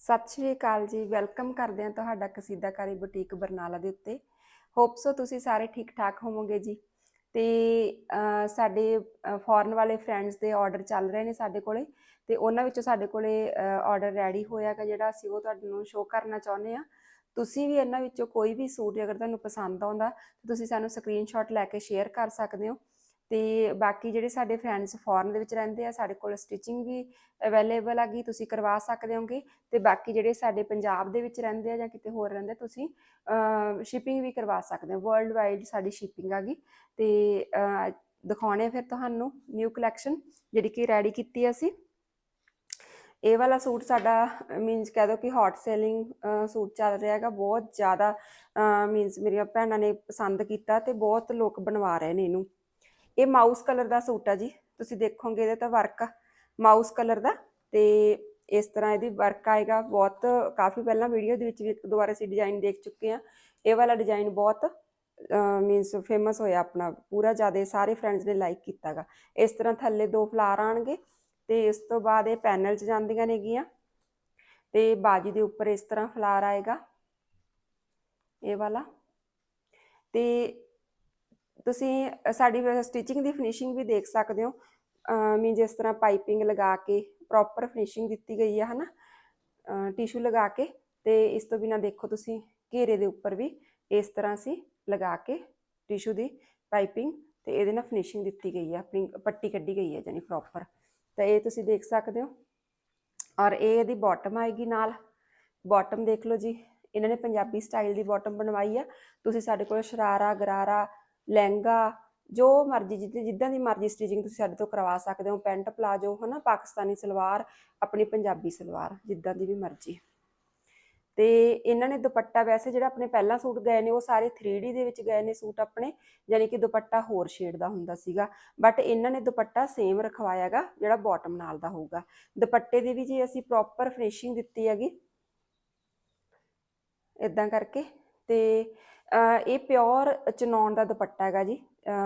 ਸਤਿ ਸ਼੍ਰੀ ਅਕਾਲ ਜੀ, ਵੈਲਕਮ ਕਰਦੇ ਹਾਂ ਤੁਹਾਡਾ ਕਸੀਦਾਕਾਰੀ ਬੁਟੀਕ ਬਰਨਾਲਾ ਦੇ ਉੱਤੇ। ਹੋਪ ਸੋ ਤੁਸੀਂ ਸਾਰੇ ਠੀਕ ਠਾਕ ਹੋਵੋਗੇ ਜੀ। ਤੇ ਸਾਡੇ ਫੋਰਨ ਵਾਲੇ ਫਰੈਂਡਸ ਦੇ ਆਰਡਰ ਚੱਲ ਰਹੇ ਨੇ ਸਾਡੇ ਕੋਲੇ ਤੇ ਉਹਨਾਂ ਵਿੱਚੋਂ ਸਾਡੇ ਕੋਲੇ ਆਰਡਰ ਰੈਡੀ ਹੋਇਆਗਾ ਜਿਹੜਾ ਅਸੀਂ ਉਹ ਤੁਹਾਨੂੰ ਸ਼ੋਅ ਕਰਨਾ ਚਾਹੁੰਦੇ ਆ ਤੁਸੀਂ ਵੀ ਇਹਨਾਂ ਵਿੱਚੋਂ ਕੋਈ ਵੀ ਸੂਟ ਅਗਰ ਤੁਹਾਨੂੰ ਪਸੰਦ ਆਉਂਦਾ, ਤਾਂ ਤੁਸੀਂ ਸਾਨੂੰ ਸਕਰੀਨਸ਼ਾਟ ਲੈ ਕੇ ਸ਼ੇਅਰ ਕਰ ਸਕਦੇ ਹੋ। ਤੇ ਬਾਕੀ ਜਿਹੜੇ ਸਾਡੇ ਫਰੈਂਡਸ ਫੋਰਨ ਦੇ ਵਿੱਚ ਰਹਿੰਦੇ ਆ ਸਾਡੇ ਕੋਲ ਸਟਿਚਿੰਗ ਵੀ ਅਵੇਲੇਬਲ ਆ ਹੈਗੀ ਤੁਸੀਂ ਕਰਵਾ ਸਕਦੇ ਹੋਗੇ। ਤੇ ਬਾਕੀ ਜਿਹੜੇ ਸਾਡੇ ਪੰਜਾਬ ਦੇ ਵਿੱਚ ਰਹਿੰਦੇ ਆ ਜਾਂ ਕਿਤੇ ਹੋਰ ਰਹਿੰਦੇ ਤੁਸੀਂ ਸ਼ਿਪਿੰਗ ਵੀ ਕਰਵਾ ਸਕਦੇ ਹੋ। ਵਰਲਡ ਵਾਈਡ ਸਾਡੀ ਸ਼ਿਪਿੰਗ ਹੈਗੀ ਤੇ ਅਹ, ਦਿਖਾਉਣੇ ਫਿਰ ਤੁਹਾਨੂੰ ਨਿਊ ਕਲੈਕਸ਼ਨ ਜਿਹੜੀ ਕਿ ਰੈਡੀ ਕੀਤੀ ਆ ਅਸੀਂ। ਇਹ ਵਾਲਾ ਸੂਟ ਸਾਡਾ ਮੀਨਸ ਕਹਿ ਦੋ ਕਿ ਹੌਟ ਸੇਲਿੰਗ ਸੂਟ ਚੱਲ ਰਿਹਾ ਹੈਗਾ। ਬਹੁਤ ਜ਼ਿਆਦਾ ਮੀਨਸ ਮੇਰੀਆਂ ਭੈਣਾਂ ਨੇ ਪਸੰਦ ਕੀਤਾ ਤੇ ਬਹੁਤ ਲੋਕ ਬਣਵਾ ਰਹੇ ਨੇ ਇਹਨੂੰ। ਇਹ ਮਾਊਸ ਕਲਰ ਦਾ ਸੂਟ ਆ ਜੀ। ਤੁਸੀਂ ਦੇਖੋਗੇ ਇਹਦੇ ਤਾਂ ਵਰਕ ਮਾਊਸ ਕਲਰ ਦਾ ਤੇ ਇਸ ਤਰ੍ਹਾਂ ਇਹਦੀ ਵਰਕ ਆਏਗਾ। ਬਹੁਤ ਕਾਫੀ ਪਹਿਲਾਂ ਵੀਡੀਓ ਦੇ ਵਿੱਚ ਵੀ ਇੱਕ ਦੁਬਾਰਾ ਵਾਰ ਅਸੀਂ ਡਿਜ਼ਾਈਨ ਦੇਖ ਚੁੱਕੇ ਆ ਇਹ ਵਾਲਾ ਡਿਜ਼ਾਈਨ ਬਹੁਤ ਮੀਨਸ ਫੇਮਸ ਹੋਇਆ ਆਪਣਾ। ਪੂਰਾ ਜ਼ਿਆਦਾ ਸਾਰੇ ਫਰੈਂਡਸ ਨੇ ਲਾਈਕ ਕੀਤਾਗਾ। ਇਸ ਤਰ੍ਹਾਂ ਥੱਲੇ ਦੋ ਫਲਾਰ ਆਣਗੇ ਤੇ ਇਸ ਤੋਂ ਬਾਅਦ ਇਹ ਪੈਨਲ 'ਚ ਜਾਂਦੀਆਂ ਨੇਗੀਆਂ। ਤੇ ਬਾਜੀ ਦੇ ਉੱਪਰ ਇਸ ਤਰ੍ਹਾਂ ਫਲਾਰ ਆਏਗਾ। ਇਹ ਵਾਲਾ। ਤੇ ਤੁਸੀਂ ਸਾਡੀ ਸਟਿਚਿੰਗ ਦੀ ਫਿਨਿਸ਼ਿੰਗ ਵੀ ਦੇਖ ਸਕਦੇ ਹੋ। ਮੀਨ ਜਿਸ ਤਰ੍ਹਾਂ ਪਾਈਪਿੰਗ ਲਗਾ ਕੇ ਪ੍ਰੋਪਰ ਫਿਨਿਸ਼ਿੰਗ ਦਿੱਤੀ ਗਈ ਹੈ ਹਨਾ? ਟਿਸ਼ੂ ਲਗਾ ਕੇ ਤੇ ਇਸ ਤੋਂ ਬਿਨਾ ਦੇਖੋ ਤੁਸੀਂ ਘੇਰੇ ਦੇ ਉੱਪਰ ਵੀ ਇਸ ਤਰ੍ਹਾਂ ਸੀ ਲਗਾ ਕੇ ਟਿਸ਼ੂ ਦੀ ਪਾਈਪਿੰਗ ਤੇ ਇਹਦੇ ਨਾਲ ਫਿਨਿਸ਼ਿੰਗ ਦਿੱਤੀ ਗਈ ਹੈ ਆਪਣੀ ਪੱਟੀ ਕੱਢੀ ਗਈ ਹੈ ਜਾਨੀ ਪ੍ਰੋਪਰ ਤਾਂ ਇਹ ਤੁਸੀਂ ਦੇਖ ਸਕਦੇ ਹੋ। ਔਰ ਇਹ ਇਹਦੀ ਬਾਟਮ ਆਏਗੀ ਨਾਲ। ਬਾਟਮ ਦੇਖ ਲਓ ਜੀ। ਇਹਨਾਂ ਨੇ ਪੰਜਾਬੀ ਸਟਾਈਲ ਦੀ ਬਾਟਮ ਬਣਵਾਈ ਆ। ਤੁਸੀਂ ਸਾਡੇ ਕੋਲ ਸ਼ਰਾਰਾ, ਗਰਾਰਾ ਲਹਿੰਗਾ, ਜੋ ਮਰਜ਼ੀ ਜਿੱਦਾਂ ਜਿੱਦਾਂ ਦੀ ਮਰਜ਼ੀ ਸਟਿਚਿੰਗ ਤੁਸੀਂ ਸਾਡੇ ਤੋਂ ਕਰਵਾ ਸਕਦੇ ਹੋ, ਪੈਂਟ ਪਲਾਜੋ, ਹਨਾ, ਪਾਕਿਸਤਾਨੀ ਸਲਵਾਰ, ਆਪਣੀ ਪੰਜਾਬੀ ਸਲਵਾਰ, ਜਿੱਦਾਂ ਦੀ ਵੀ ਮਰਜ਼ੀ। ਤੇ ਇਹਨਾਂ ਨੇ ਦੁਪੱਟਾ ਵੈਸੇ ਜਿਹੜਾ ਆਪਣੇ ਪਹਿਲਾਂ ਸੂਟ ਗਏ ਨੇ, ਉਹ ਸਾਰੇ 3D ਦੇ ਵਿੱਚ ਗਏ ਨੇ ਸੂਟ ਆਪਣੇ, ਯਾਨੀ ਕਿ ਦੁਪੱਟਾ ਹੋਰ ਸ਼ੇਡ ਦਾ ਹੁੰਦਾ ਸੀਗਾ। ਬਟ ਇਹਨਾਂ ਨੇ ਦੁਪੱਟਾ ਸੇਮ ਰਖਵਾਇਆਗਾ ਜਿਹੜਾ ਬਾਟਮ ਨਾਲ ਦਾ ਹੋਊਗਾ। ਦੁਪੱਟੇ ਦੀ ਵੀ ਜੀ ਅਸੀਂ ਪ੍ਰੋਪਰ ਫਿਨਿਸ਼ਿੰਗ ਦਿੱਤੀ ਹੈਗੀ ਇਦਾਂ ਕਰਕੇ, ਤੇ ਇਹ ਪਿਓਰ ਚਨੌਨ ਦਾ ਦੁਪੱਟਾ ਹੈਗਾ ਜੀ।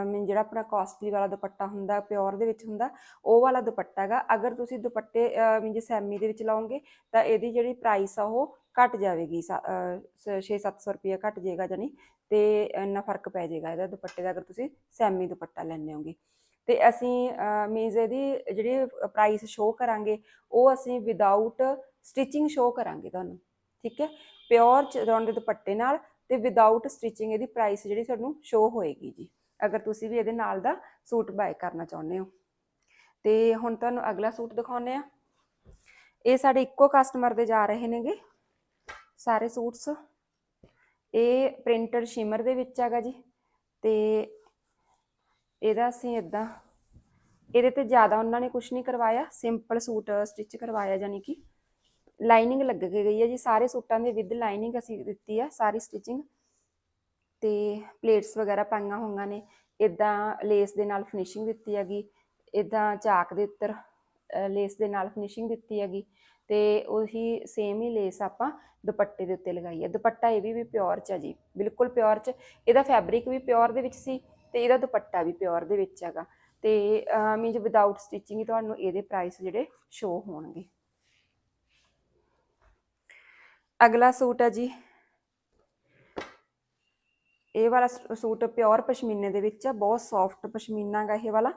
ਮੀਨ ਜਿਹੜਾ ਆਪਣਾ ਕਾਸਟਲੀ ਵਾਲਾ ਦੁਪੱਟਾ ਹੁੰਦਾ ਪਿਓਰ ਦੇ ਵਿੱਚ ਹੁੰਦਾ, ਉਹ ਵਾਲਾ ਦੁਪੱਟਾ ਹੈਗਾ। ਅਗਰ ਤੁਸੀਂ ਦੁਪੱਟੇ ਮੀਨ ਜੇ ਸੈਮੀ ਦੇ ਵਿੱਚ ਲਾਓਗੇ, ਤਾਂ ਇਹਦੀ ਜਿਹੜੀ ਪ੍ਰਾਈਸ ਆ ਉਹ ਘਟ ਜਾਵੇਗੀ। 6-700 ਰੁਪਏ ਘਟ ਜਾਏਗਾ ਜਾਨੀ ਤੇ ਇੰਨਾ ਫ਼ਰਕ ਪੈ ਜਾਏਗਾ ਇਹਦਾ ਦੁਪੱਟੇ ਦਾ, ਅਗਰ ਤੁਸੀਂ ਸੈਮੀ ਦੁਪੱਟਾ ਲੈਣੇ ਹੋਗੇ। ਤੇ ਅਸੀਂ ਮੀਨਸ ਇਹਦੀ ਜਿਹੜੀ ਪ੍ਰਾਈਸ ਸ਼ੋ ਕਰਾਂਗੇ, ਉਹ ਅਸੀਂ ਵਿਦਆਊਟ ਸਟਿਚਿੰਗ ਸ਼ੋ ਕਰਾਂਗੇ ਤੁਹਾਨੂੰ। ਠੀਕ ਹੈ? ਪਿਓਰ ਚਰੌਨ ਦੇ ਦੁਪੱਟੇ ਨਾਲ ਤੇ ਵਿਦਆਊਟ ਸਟਿਚਿੰਗ ਇਹਦੀ ਪ੍ਰਾਈਸ ਜਿਹੜੀ ਤੁਹਾਨੂੰ ਸ਼ੋ ਹੋਏਗੀ ਜੀ। ਅਗਰ ਤੁਸੀਂ ਵੀ ਇਹਦੇ ਨਾਲ ਦਾ ਸੂਟ ਬਾਏ ਕਰਨਾ ਚਾਹੁੰਦੇ ਹੋ। ਤੇ ਹੁਣ ਤੁਹਾਨੂੰ ਅਗਲਾ ਸੂਟ ਦਿਖਾਉਨੇ ਆ ਇਹ ਸਾਡੇ ਇੱਕੋ ਕਸਟਮਰ ਦੇ ਜਾ ਰਹੇ ਨੇਗੇ। ਸਾਰੇ ਸੂਟਸ। ਇਹ ਪ੍ਰਿੰਟਡ ਸ਼ਿਮਰ ਦੇ ਵਿੱਚ ਹੈਗਾ ਜੀ। ਤੇ ਇਹਦਾ ਅਸੀਂ ਇਦਾਂ ਇਹਦੇ ਤੇ ਜ਼ਿਆਦਾ ਉਹਨਾਂ ਨੇ ਕੁਝ ਨਹੀਂ ਕਰਵਾਇਆ। ਸਿੰਪਲ ਸੂਟ ਸਟਿਚ ਕਰਵਾਇਆ ਜਾਨੀ ਕਿ। ਲਾਈਨਿੰਗ ਲੱਗ ਕੇ ਗਈ ਹੈ ਜੀ। ਸਾਰੇ ਸੂਟਾਂ ਦੇ ਵਿਦ ਲਾਈਨਿੰਗ ਅਸੀਂ ਦਿੱਤੀ ਆ, ਸਾਰੀ ਸਟਿਚਿੰਗ ਤੇ ਪਲੇਟਸ ਵਗੈਰਾ ਪਾਈਆਂ ਹੋਈਆਂ ਨੇ। ਇਦਾਂ ਲੇਸ ਦੇ ਨਾਲ ਫਿਨਿਸ਼ਿੰਗ ਦਿੱਤੀ ਹੈਗੀ। ਇਦਾਂ ਚਾਕ ਦੇ ਉੱਤਰ ਲੇਸ ਦੇ ਨਾਲ ਫਿਨਿਸ਼ਿੰਗ ਦਿੱਤੀ ਹੈਗੀ। ਤੇ ਉਹੀ ਸੇਮ ਹੀ ਲੇਸ ਆਪਾਂ ਦੁਪੱਟੇ ਦੇ ਉੱਤੇ ਲਗਾਈ ਹੈ। ਦੁਪੱਟਾ ਇਹ ਵੀ ਵੀ ਪਿਓਰ ਚ ਹੈ ਜੀ। ਬਿਲਕੁਲ ਪਿਓਰ ਚ। ਇਹਦਾ ਫੈਬਰਿਕ ਵੀ ਪਿਓਰ ਦੇ ਵਿੱਚ ਸੀ ਤੇ ਇਹਦਾ ਦੁਪੱਟਾ ਵੀ ਪਿਓਰ ਦੇ ਵਿੱਚ ਹੈਗਾ। ਤੇ ਮੀਨਸ ਵਿਦਆਊਟ ਸਟਿਚਿੰਗ ਹੀ ਤੁਹਾਨੂੰ ਇਹਦੇ ਪ੍ਰਾਈਸ ਜਿਹੜੇ ਸ਼ੋ ਹੋਣਗੇ। ਅਗਲਾ ਸੂਟ ਹੈ ਜੀ। ਇਹ ਵਾਲਾ ਸੂਟ ਪਿਓਰ ਪਸ਼ਮੀਨੇ ਦੇ ਵਿੱਚ ਆ, ਬਹੁਤ ਸੌਫਟ ਪਸ਼ਮੀਨਾ ਹੈਗਾ ਇਹ ਵਾਲਾ।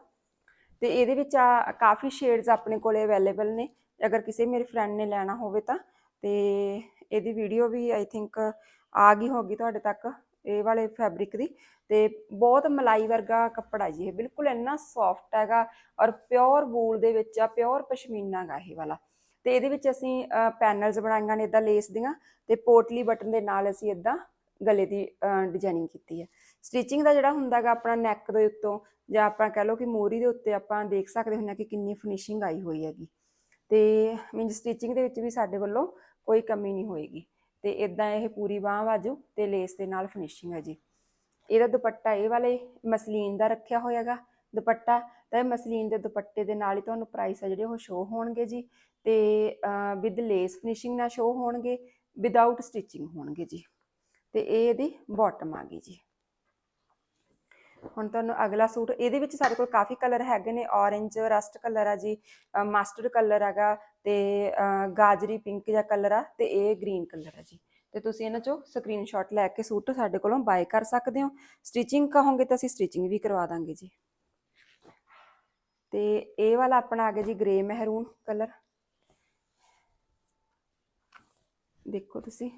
ਤੇ ਇਹਦੇ ਵਿੱਚ ਆ, ਕਾਫੀ ਸ਼ੇਡਸ ਆਪਣੇ ਕੋਲੇ ਅਵੇਲੇਬਲ ਨੇ। ਅਗਰ ਕਿਸੇ ਮੇਰੇ ਫਰੈਂਡ ਨੇ ਲੈਣਾ ਹੋਵੇ ਤਾਂ। ਤੇ ਇਹਦੀ ਵੀਡੀਓ ਵੀ ਆਈ ਥਿੰਕ ਆ ਗਈ ਹੋਗੀ ਤੁਹਾਡੇ ਤੱਕ, ਇਹ ਵਾਲੇ ਫੈਬਰਿਕ ਦੀ। ਤੇ ਬਹੁਤ ਮਲਾਈ ਵਰਗਾ ਕੱਪੜਾ ਜੀ ਇਹ। ਬਿਲਕੁਲ ਇੰਨਾ ਸੌਫਟ ਹੈਗਾ ਔਰ ਪਿਓਰ ਵੂਲ ਦੇ ਵਿੱਚ ਆ ਪਿਓਰ ਪਸ਼ਮੀਨਾ ਹੈਗਾ ਇਹ ਵਾਲਾ। ਤੇ ਇਹਦੇ ਵਿੱਚ ਅਸੀਂ ਪੈਨਲਸ ਬਣਾਈਆਂ ਨੇ ਇਦਾਂ ਲੇਸ ਦੀਆਂ ਤੇ ਪੋਟਲੀ ਬਟਨ ਦੇ ਨਾਲ ਅਸੀਂ ਇਦਾਂ ਗਲੇ ਦੀ ਡਿਜ਼ਾਈਨਿੰਗ ਕੀਤੀ ਹੈ। ਸਟਿਚਿੰਗ ਦਾ ਜਿਹੜਾ ਹੁੰਦਾਗਾ ਆਪਣਾ ਨੈਕ ਦੇ ਉੱਤੋਂ ਜਾਂ ਆਪਾਂ ਕਹਿ ਲਓ ਕਿ ਮੋਰੀ ਦੇ ਉੱਤੇ ਆਪਾਂ ਦੇਖ ਸਕਦੇ ਹੁੰਦੇ ਹਾਂ ਕਿ ਕਿੰਨੀ ਫਿਨਿਸ਼ਿੰਗ ਆਈ ਹੋਈ ਹੈਗੀ। ਤੇ ਮੀਨ ਸਟਿਚਿੰਗ ਦੇ ਵਿੱਚ ਵੀ ਸਾਡੇ ਵੱਲੋਂ ਕੋਈ ਕਮੀ ਨਹੀਂ ਹੋਏਗੀ ਤੇ ਇਦਾਂ ਇਹ ਪੂਰੀ ਬਾਹ ਵਾਜੂ ਤੇ ਲੇਸ ਦੇ ਨਾਲ ਫਿਨਿਸ਼ਿੰਗ ਹੈ ਜੀ। ਇਹਦਾ ਦੁਪੱਟਾ ਇਹ ਵਾਲੇ ਮਸਲੀਨ ਦਾ ਰੱਖਿਆ ਹੋਇਆਗਾ ਦੁਪੱਟਾ ਤਾਂ ਇਹ ਮਸਲੀਨ ਦੇ ਦੁਪੱਟੇ ਦੇ ਨਾਲ ਹੀ ਤੁਹਾਨੂੰ ਪ੍ਰਾਈਸ ਆ ਜਿਹੜੇ ਉਹ ਸ਼ੋ ਹੋਣਗੇ ਜੀ ਤੇ ਵਿਦ ਲੇਸ ਫਿਨਿਸ਼ਿੰਗ ਨਾਲ ਸ਼ੋ ਹੋਣਗੇ ਵਿਦਆਊਟ ਸਟਿਚਿੰਗ ਹੋਣਗੇ ਜੀ। ਤੇ ਇਹ ਇਹਦੀ ਬਾਟਮ ਆ ਗਈ ਜੀ। ਹੁਣ ਤੁਹਾਨੂੰ ਅਗਲਾ ਸੂਟ, ਇਹਦੇ ਵਿੱਚ ਸਾਡੇ ਕੋਲ ਕਾਫੀ ਕਲਰ ਹੈਗੇ ਨੇ ਔਰੇਂਜ ਰਸਟ ਕਲਰ ਆ ਜੀ ਮਾਸਟਰਡ ਕਲਰ ਹੈਗਾ ਤੇ ਗਾਜਰੀ ਪਿੰਕ ਜਿਹਾ ਕਲਰ ਆ ਤੇ ਇਹ ਗ੍ਰੀਨ ਕਲਰ ਆ ਜੀ। ਤੇ ਤੁਸੀਂ ਇਹਨਾਂ ਚੋਂ ਸਕਰੀਨਸ਼ਾਟ ਲੈ ਕੇ ਸੂਟ ਸਾਡੇ ਕੋਲੋਂ ਬਾਏ ਕਰ ਸਕਦੇ ਹੋ। ਸਟਿਚਿੰਗ ਕਹੋਗੇ ਤਾਂ ਅਸੀਂ ਸਟਿਚਿੰਗ ਵੀ ਕਰਵਾ ਦਾਂਗੇ ਜੀ। ਤੇ ਇਹ ਵਾਲਾ ਆਪਣਾ ਆ ਗਿਆ ਜੀ ਗ੍ਰੇ ਮਹਿਰੂਨ ਕਲਰ। ਦੇਖੋ ਤੁਸੀਂ।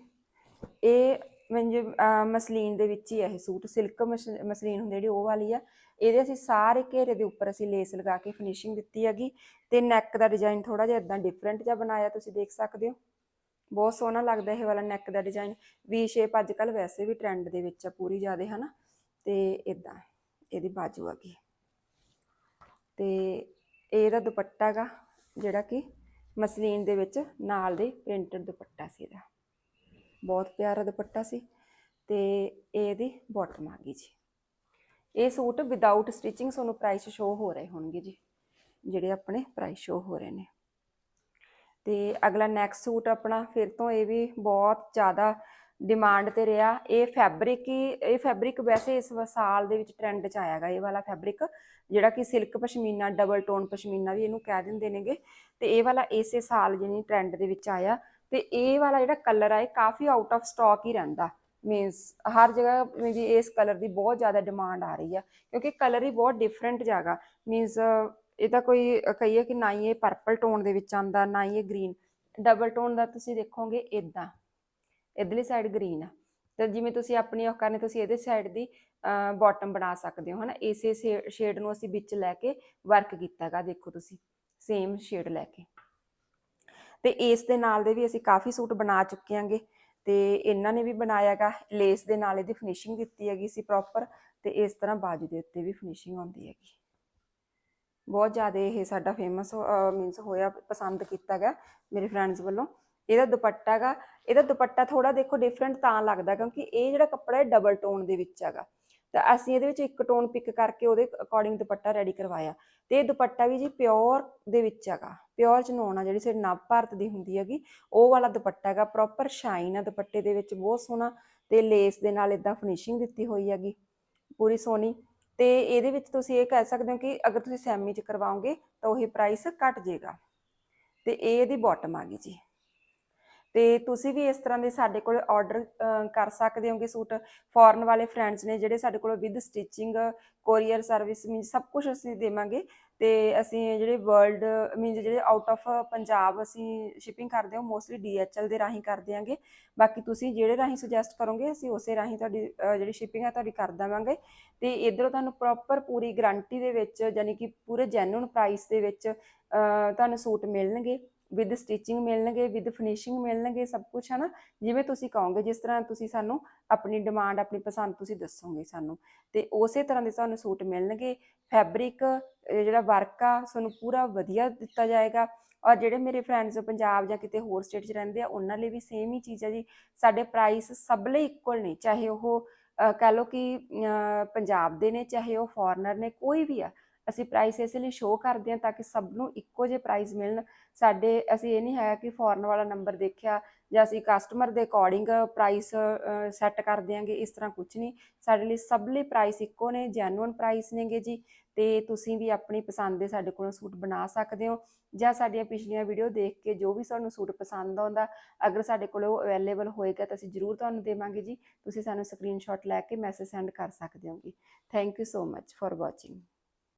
ਇਹ ਮੰਜ ਮਸਲੀਨ ਦੇ ਵਿੱਚ ਹੀ ਹੈ ਇਹ ਸੂਟ। ਸਿਲਕ ਮਸਲੀਨ ਹੁੰਦੀ ਜਿਹੜੀ ਉਹ ਵਾਲੀ ਆ। ਇਹਦੇ ਅਸੀਂ ਸਾਰੇ ਘੇਰੇ ਦੇ ਉੱਪਰ ਅਸੀਂ ਲੇਸ ਲਗਾ ਕੇ ਫਿਨਿਸ਼ਿੰਗ ਦਿੱਤੀ ਹੈਗੀ। ਤੇ ਨੈਕ ਦਾ ਡਿਜ਼ਾਈਨ ਥੋੜਾ ਜਿਹਾ ਇਦਾਂ ਡਿਫਰੈਂਟ ਜਿਹਾ ਬਣਾਇਆ ਤੁਸੀਂ ਦੇਖ ਸਕਦੇ ਹੋ। ਬਹੁਤ ਸੋਹਣਾ ਲੱਗਦਾ ਇਹ ਵਾਲਾ ਨੈਕ ਦਾ ਡਿਜ਼ਾਈਨ ਵੀ ਸ਼ੇਪ ਅੱਜ ਕੱਲ ਵੈਸੇ ਵੀ ਟ੍ਰੈਂਡ ਦੇ ਵਿੱਚ ਆ ਪੂਰੀ ਜ਼ਿਆਦਾ, ਹਨਾ। ਤੇ ਇਦਾਂ ਇਹਦੀ ਬਾਜੂ ਆ ਗਈ। ਤੇ ਇਹਦਾ ਦੁਪੱਟਾ ਗਾ ਜਿਹੜਾ ਕਿ ਮਸਲੀਨ ਦੇ ਵਿੱਚ ਨਾਲ ਦੇ ਪ੍ਰਿੰਟਡ ਦੁਪੱਟਾ ਸੀ ਇਹਦਾ। ਬਹੁਤ ਪਿਆਰਾ ਦੁਪੱਟਾ ਸੀ ਤੇ ਇਹਦੀ ਬਾਟਮ ਆ ਗਈ ਜੀ। ਇਹ ਸੂਟ ਵਿਦਆਊਟ ਸਟਿਚਿੰਗ ਤੁਹਾਨੂੰ ਪ੍ਰਾਈਸ ਸ਼ੋ ਹੋ ਰਹੇ ਹੋਣਗੇ ਜੀ, ਜਿਹੜੇ ਆਪਣੇ ਪ੍ਰਾਈਸ ਸ਼ੋ ਹੋ ਰਹੇ ਨੇ। ਤੇ ਅਗਲਾ ਨੈਕਸਟ ਸੂਟ ਆਪਣਾ, ਫਿਰ ਤੋਂ ਇਹ ਵੀ ਬਹੁਤ ਜ਼ਿਆਦਾ ਡਿਮਾਂਡ ਤੇ ਰਿਹਾ। ਇਹ ਫੈਬਰਿਕ ਹੀ, ਇਹ ਫੈਬਰਿਕ ਵੈਸੇ ਇਸ ਸਾਲ ਦੇ ਵਿੱਚ ਟ੍ਰੈਂਡ 'ਚ ਆਇਆਗਾ ਇਹ ਵਾਲਾ ਫੈਬਰਿਕ ਜਿਹੜਾ ਕਿ silk pashmina double tone pashmina ਵੀ ਇਹਨੂੰ ਕਹਿ ਦਿੰਦੇ ਨੇਗੇ। ਤੇ ਇਹ ਵਾਲਾ ਇਸੇ ਸਾਲ ਜਿਹੜੀ ਟ੍ਰੈਂਡ ਦੇ ਵਿੱਚ ਆਇਆ। ਤੇ ਇਹ ਵਾਲਾ ਜਿਹੜਾ ਕਲਰ ਆ, ਇਹ ਕਾਫੀ ਆਊਟ ਆਫ ਸਟਾਕ ਹੀ ਰਹਿੰਦਾ। ਮੀਨਸ ਹਰ ਜਗ੍ਹਾ ਵੀ ਇਸ ਕਲਰ ਦੀ ਬਹੁਤ ਜ਼ਿਆਦਾ ਡਿਮਾਂਡ ਆ ਰਹੀ ਆ। ਕਿਉਂਕਿ ਕਲਰ ਹੀ ਬਹੁਤ ਡਿਫਰੈਂਟ ਜਾਗਾ ਮੀਨਸ ਇਹ ਤਾਂ ਕੋਈ ਕਹੀਏ ਕਿ ਨਾ ਹੀ ਇਹ ਪਰਪਲ ਟੋਨ ਦੇ ਵਿੱਚ ਆਂਦਾ ਨਾ ਹੀ ਇਹ ਗ੍ਰੀਨ ਡਬਲ ਟੋਨ ਦਾ ਤੁਸੀਂ ਦੇਖੋਗੇ ਇਦਾਂ ਇਧਰਲੀ ਸਾਈਡ ਗ੍ਰੀਨ ਆ। ਤੇ ਜਿਵੇਂ ਤੁਸੀਂ ਆਪਣੀ ਉਹ ਕਰਨੇ, ਤੁਸੀਂ ਇਹਦੇ ਸਾਈਡ ਦੀ ਬਾਟਮ ਬਣਾ ਸਕਦੇ ਹੋ, ਹਨਾ? ਇਸੇ ਸ਼ੇਡ ਨੂੰ ਅਸੀਂ ਵਿੱਚ ਲੈ ਕੇ ਵਰਕ ਕੀਤਾਗਾ ਦੇਖੋ ਤੁਸੀਂ। ਸੇਮ ਸ਼ੇਡ ਲੈ ਕੇ। ਤੇ ਇਸ ਦੇ ਨਾਲ ਦੇ ਵੀ ਅਸੀਂ ਕਾਫੀ ਸੂਟ ਬਣਾ ਚੁੱਕੇ ਆਂਗੇ ਤੇ ਇਹਨਾਂ ਨੇ ਵੀ ਬਣਾਇਆਗਾ ਲੇਸ ਦੇ ਨਾਲ ਇਹਦੀ ਫਿਨਿਸ਼ਿੰਗ ਦਿੱਤੀ ਹੈਗੀ ਸੀ ਪ੍ਰੋਪਰ ਤੇ ਇਸ ਤਰ੍ਹਾਂ ਬਾਜੂ ਦੇ ਉੱਤੇ ਵੀ ਫਿਨਿਸ਼ਿੰਗ ਆਉਂਦੀ ਹੈਗੀ। ਬਹੁਤ ਜ਼ਿਆਦਾ ਇਹ ਸਾਡਾ ਫੇਮਸ ਮੀਨਸ ਹੋਇਆ, ਪਸੰਦ ਕੀਤਾ ਗਿਆ ਮੇਰੇ ਫਰੈਂਡਸ ਵੱਲੋਂ। ਇਹਦਾ ਦੁਪੱਟਾ ਗਾ ਇਹਦਾ ਦੁਪੱਟਾ ਥੋੜਾ ਦੇਖੋ ਡਿਫਰੈਂਟ ਤਾਂ ਲੱਗਦਾ ਕਿਉਂਕਿ ਇਹ ਜਿਹੜਾ ਕੱਪੜਾ ਹੈ ਡਬਲ ਟੋਨ ਦੇ ਵਿੱਚ ਹੈਗਾ। ਤਾਂ ਅਸੀਂ ਇਹਦੇ ਵਿੱਚ ਇੱਕ ਟੋਨ ਪਿਕ ਕਰਕੇ ਉਹਦੇ ਅਕੋਰਡਿੰਗ ਦੁਪੱਟਾ ਰੈਡੀ ਕਰਵਾਇਆ। ਤੇ ਇਹ ਦੁਪੱਟਾ ਵੀ ਜੀ ਪਿਓਰ ਦੇ ਵਿੱਚ ਹੈਗਾ ਪਿਓਰ ਚਨੋਨ ਆ ਜਿਹੜੀ ਸਾਡੀ ਨਵ ਭਾਰਤ ਦੀ ਹੁੰਦੀ ਹੈਗੀ, ਉਹ ਵਾਲਾ ਦੁਪੱਟਾ ਹੈਗਾ ਪ੍ਰੋਪਰ ਸ਼ਾਈਨ ਆ ਦੁਪੱਟੇ ਦੇ ਵਿੱਚ, ਬਹੁਤ ਸੋਹਣਾ ਤੇ ਲੇਸ ਦੇ ਨਾਲ ਇਦਾਂ ਫਿਨਿਸ਼ਿੰਗ ਦਿੱਤੀ ਹੋਈ ਹੈਗੀ, ਪੂਰੀ ਸੋਹਣੀ। ਤੇ ਇਹਦੇ ਵਿੱਚ ਤੁਸੀਂ ਇਹ ਕਹਿ ਸਕਦੇ ਹੋ ਕਿ ਅਗਰ ਤੁਸੀਂ ਸੈਮੀ ਚ ਕਰਵਾਓਗੇ ਤਾਂ ਉਹੀ ਪ੍ਰਾਈਸ ਘਟ ਜਾਏਗਾ। ਤੇ ਇਹ ਇਹਦੀ ਬਾਟਮ ਆ ਗਈ ਜੀ। ਤੇ ਤੁਸੀਂ ਵੀ ਇਸ ਤਰ੍ਹਾਂ ਦੇ ਸਾਡੇ ਕੋਲ ਆਰਡਰ ਕਰ ਸਕਦੇ ਹੋਗੇ ਸੂਟ। ਫੋਰਨ ਵਾਲੇ ਫਰੈਂਡਸ ਨੇ ਜਿਹੜੇ ਸਾਡੇ ਕੋਲ with stitching courier service mean ਸਭ ਕੁਝ ਅਸੀਂ ਦੇਵਾਂਗੇ। ਤੇ ਅਸੀਂ ਜਿਹੜੇ ਵਰਲਡ ਮੀਨ ਜਿਹੜੇ ਆਊਟ ਆਫ ਪੰਜਾਬ ਅਸੀਂ ਸ਼ਿਪਿੰਗ ਕਰਦੇ ਹਾਂ ਮੋਸਟਲੀ ਡੀਐਚਐਲ ਦੇ ਰਾਹੀਂ ਕਰ ਦਿਆਂਗੇ। ਬਾਕੀ ਤੁਸੀਂ ਜਿਹੜੇ ਰਾਹੀਂ ਸੁਜੈਸਟ ਕਰੋਗੇ, ਅਸੀਂ ਉਸੇ ਰਾਹੀਂ ਤੁਹਾਡੀ ਜਿਹੜੀ ਸ਼ਿਪਿੰਗ ਹੈ ਤੁਹਾਡੀ ਕਰ ਦੇਵਾਂਗੇ। ਤੇ ਇਧਰੋਂ ਤੁਹਾਨੂੰ ਪ੍ਰੋਪਰ ਪੂਰੀ ਗਾਰੰਟੀ ਦੇ ਵਿੱਚ ਯਾਨੀ ਕਿ ਪੂਰੇ ਜੈਨੂਨ ਪ੍ਰਾਈਸ ਦੇ ਵਿੱਚ ਤੁਹਾਨੂੰ ਸੂਟ ਮਿਲਣਗੇ। ਵਿਦ ਸਟਿਚਿੰਗ ਮਿਲਣਗੇ ਵਿਦ ਫਿਨਿਸ਼ਿੰਗ ਮਿਲਣਗੇ ਸਭ ਕੁਝ ਹੈ ਨਾ ਜਿਵੇਂ ਤੁਸੀਂ ਕਹੋਗੇ ਜਿਸ ਤਰ੍ਹਾਂ ਤੁਸੀਂ ਸਾਨੂੰ ਆਪਣੀ ਡਿਮਾਂਡ ਆਪਣੀ ਪਸੰਦ ਤੁਸੀਂ ਦੱਸੋਗੇ ਸਾਨੂੰ। ਤੇ ਉਸੇ ਤਰ੍ਹਾਂ ਦੇ ਤੁਹਾਨੂੰ ਸੂਟ ਮਿਲਣਗੇ। ਫੈਬਰਿਕ ਜਿਹੜਾ ਵਰਕ ਆ ਤੁਹਾਨੂੰ ਪੂਰਾ ਵਧੀਆ ਦਿੱਤਾ ਜਾਏਗਾ। ਔਰ ਜਿਹੜੇ ਮੇਰੇ ਫਰੈਂਡਸ ਪੰਜਾਬ ਜਾਂ ਕਿਤੇ ਹੋਰ ਸਟੇਟ 'ਚ ਰਹਿੰਦੇ ਆ ਉਹਨਾਂ ਲਈ ਵੀ ਸੇਮ ਹੀ ਚੀਜ਼ ਆ ਜੀ। ਸਾਡੇ ਪ੍ਰਾਈਸ ਸਭ ਲਈ ਇਕੁਅਲ ਨੇ ਚਾਹੇ ਉਹ ਅਹ, ਕਹਿ ਲਓ ਕਿ ਪੰਜਾਬ ਦੇ ਨੇ ਚਾਹੇ ਉਹ ਫੋਰਨਰ ਨੇ ਕੋਈ ਵੀ ਆ। ਅਸੀਂ ਪ੍ਰਾਈਸ ਇਸ ਲਈ ਸ਼ੋਅ ਕਰਦੇ ਹਾਂ ਤਾਂ ਕਿ ਸਭ ਨੂੰ ਇੱਕੋ ਜਿਹੇ ਪ੍ਰਾਈਸ ਮਿਲਣ। ਸਾਡੇ, ਅਸੀਂ ਇਹ ਨਹੀਂ ਹੈ ਕਿ ਫੋਰਨ ਵਾਲਾ ਨੰਬਰ ਦੇਖਿਆ ਜਾਂ ਅਸੀਂ ਕਸਟਮਰ ਦੇ ਅਕੋਰਡਿੰਗ ਪ੍ਰਾਈਸ ਸੈੱਟ ਕਰ ਦਿਆਂਗੇ, ਇਸ ਤਰ੍ਹਾਂ ਕੁਝ ਨਹੀਂ। ਸਾਡੇ ਲਈ ਸਭ ਲਈ ਪ੍ਰਾਈਸ ਇੱਕੋ ਨੇ ਜੈਨੂਅਨ ਪ੍ਰਾਈਸ ਨੇਗੇ ਜੀ। ਤੇ ਤੁਸੀਂ ਵੀ ਆਪਣੀ ਪਸੰਦ ਦੇ ਸਾਡੇ ਕੋਲੋਂ ਸੂਟ ਬਣਾ ਸਕਦੇ ਹੋ ਜਾਂ ਸਾਡੀਆਂ ਪਿਛਲੀਆਂ ਵੀਡੀਓ ਦੇਖ ਕੇ ਜੋ ਵੀ ਤੁਹਾਨੂੰ ਸੂਟ ਪਸੰਦ ਆਉਂਦਾ, ਅਗਰ ਸਾਡੇ ਕੋਲ ਉਹ ਅਵੇਲੇਬਲ ਹੋਏਗਾ ਤਾਂ ਅਸੀਂ ਜ਼ਰੂਰ ਤੁਹਾਨੂੰ ਦੇਵਾਂਗੇ ਜੀ। ਤੁਸੀਂ ਸਾਨੂੰ ਸਕਰੀਨਸ਼ਾਟ ਲੈ ਕੇ ਮੈਸੇਜ ਸੈਂਡ ਕਰ ਸਕਦੇ ਹੋਗੇ thank you so much for watching